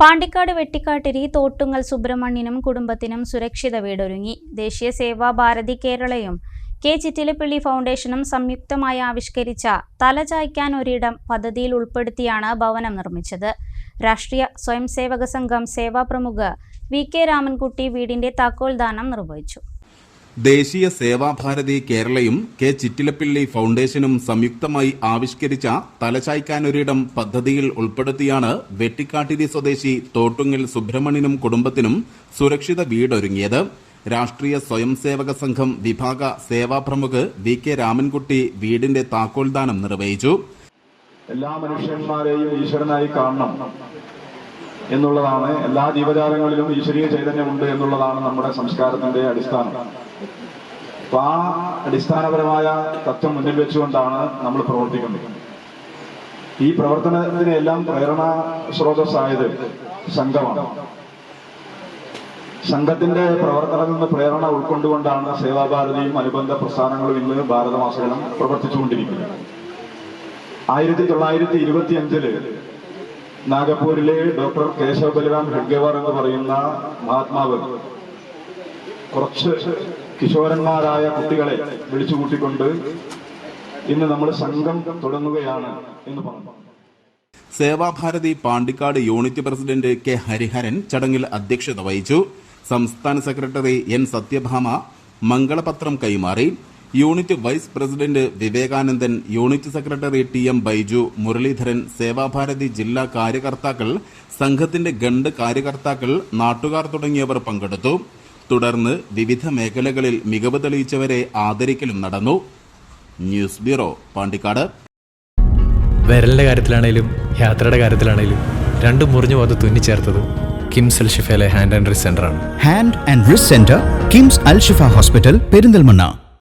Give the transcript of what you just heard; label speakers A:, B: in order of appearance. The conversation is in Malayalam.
A: പാണ്ടിക്കാട് വെട്ടിക്കാട്ടിരി തോട്ടുങ്ങൽ സുബ്രഹ്മണ്യനും കുടുംബത്തിനും സുരക്ഷിത വീടൊരുങ്ങി. ദേശീയ സേവാ ഭാരതി കേരളയും കെ ചിറ്റിലപ്പള്ളി ഫൗണ്ടേഷനും സംയുക്തമായി ആവിഷ്കരിച്ച തലചായ്ക്കാൻ ഒരിടം പദ്ധതിയിൽ ഉൾപ്പെടുത്തിയാണ് ഭവനം നിർമ്മിച്ചത്. രാഷ്ട്രീയ സ്വയംസേവക സംഘം സേവാ പ്രമുഖ വി കെ രാമൻകുട്ടി വീടിന്റെ താക്കോൽദാനം നിർവഹിച്ചു.
B: ദേശീയ സേവാഭാരതി കേരളയും കെ ചിറ്റിലപ്പിള്ളി ഫൗണ്ടേഷനും സംയുക്തമായി ആവിഷ്കരിച്ച തലചായ്ക്കാനൊരിടം പദ്ധതിയിൽ ഉൾപ്പെടുത്തിയാണ് വെട്ടിക്കാട്ടിരി സ്വദേശി തോട്ടുങ്ങിൽ സുബ്രഹ്മണ്യനും കുടുംബത്തിനും സുരക്ഷിത വീടൊരുങ്ങിയത്. രാഷ്ട്രീയ സ്വയംസേവക സംഘം വിഭാഗ സേവാ പ്രമുഖ് വി കെ രാമൻകുട്ടി വീടിന്റെ താക്കോൽദാനം നിർവഹിച്ചു.
C: എല്ലാ മനുഷ്യന്മാരെയും ഈശ്വരനായി കാണണം. എന്നുള്ളതാണ്. എല്ലാ ജീവജാലങ്ങളിലും ഈശ്വരീയ ചൈതന്യമുണ്ട് എന്നുള്ളതാണ് നമ്മുടെ സംസ്കാരത്തിന്റെ അടിസ്ഥാനം. അപ്പൊ ആ അടിസ്ഥാനപരമായ തത്വം മുന്നിൽ വെച്ചുകൊണ്ടാണ് നമ്മൾ പ്രവർത്തിക്കുന്നത്. ഈ പ്രവർത്തനത്തിനെല്ലാം പ്രേരണ സ്രോതസ്സായത് സംഘമാണ്. സംഘത്തിന്റെ പ്രവർത്തനത്തിൽ നിന്ന് പ്രേരണ ഉൾക്കൊണ്ടുകൊണ്ടാണ് സേവാഭാരതിയും അനുബന്ധ പ്രസ്ഥാനങ്ങളും ഇന്ന് ഭാരതമാസകലം പ്രവർത്തിച്ചുകൊണ്ടിരിക്കുന്നത്. ആയിരത്തി തൊള്ളായിരത്തി ഇരുപത്തി അഞ്ചിൽ നാഗപ്പൂരിലെ ഡോക്ടർ കേശവ ബലിറാം ഹെഡ്ഗവാർ എന്ന് പറയുന്ന മഹാത്മാവ് കുറച്ച് കിശോരന്മാരായ കുട്ടികളെ വിളിച്ചു കൂട്ടിക്കൊണ്ട് ഇന്ന് നമ്മൾ സംഘം തുടങ്ങുകയാണ് എന്ന് പറഞ്ഞു.
B: Sevabharathi Pandikkad unit president K Hariharan ചടങ്ങിൽ അധ്യക്ഷത വഹിച്ചു. സംസ്ഥാന സെക്രട്ടറി എൻ സത്യഭാമ മംഗളപത്രം കൈമാറി. Unit vice president Vivekanandan unit secretary T M Baiju Muraleedharan Sevabharathi ജില്ലാ കാര്യകർത്താക്കൾ സംഘത്തിന്റെ ഗണ്ട് കാര്യകർത്താക്കൾ നാട്ടുകാർ തുടങ്ങിയവർ പങ്കെടുത്തു. തുടർന്ന് വിവിധ മേഖലകളിൽ മികവ് തെളിയിച്ചവരെ ആദരിക്കലും നടന്നു. News bureau Pandikkad.
D: വിരലിന്റെ കാര്യത്തിലാണേലും യാത്രയുടെ കാര്യത്തിലാണേലും രണ്ടും മുറിഞ്ഞു പോകാതെ തുന്നിച്ചേർത്തത് കിംസ് അൽ ഷിഫയിലെ ഹാൻഡ് ആൻഡ് റിസ് സെന്റർ ആണ്.
E: Hand and wrist centre KIMS Al Shifa hospital Perinthalmanna.